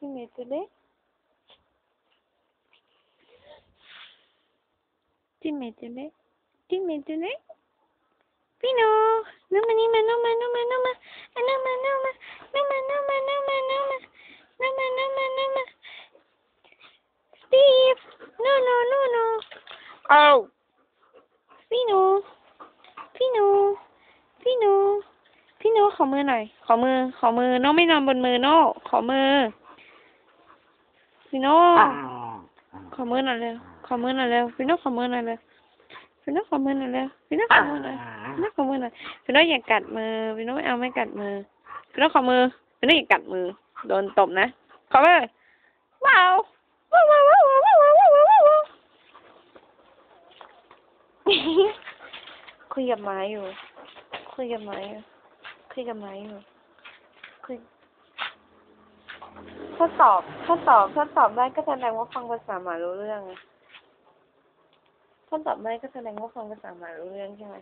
Kim is today? Tim is today? Tim is today? Pino! Numa nima numa numa numa Numa numa Numa numa numa numa Numa numa numa Steve! No no no no Oh! Pino! Pino! Pino! พี่โนขอมือหน่อย ขอมือ ขอมือ โนไม่นอนบนมือโนขอมือ พี่โน่ขอมือหน่อยเร็วขอมือหน่อยเร็วพี่โน่ขอมือหน่อยเร็วพี่โน่ขอมือหน่อยเร็วพี่โน่ขอมือหน่อยพี่โน่ขอมือหน่อยพี่โน้อย่ากัดมือพี่โน่เอาไม่กัดมือพี่โน่ขอมือพี่โน้อย่ากัดมือ โดนตบนะขอมือว้าวว้าวว้าวว้าวว้าวว้าวว้าวว้าวคุยกับไม้อยู่คุยกับไม้คุยกับไม้อยู่คุย ถ้าตอบถ้าตอบถ้าตอบได้ก็แสดงว่าฟังภาษาหมารู้เรื่องไงถ้าตอบได้ก็แสดงว่าฟังภาษาหมารู้เรื่องใช่ไหม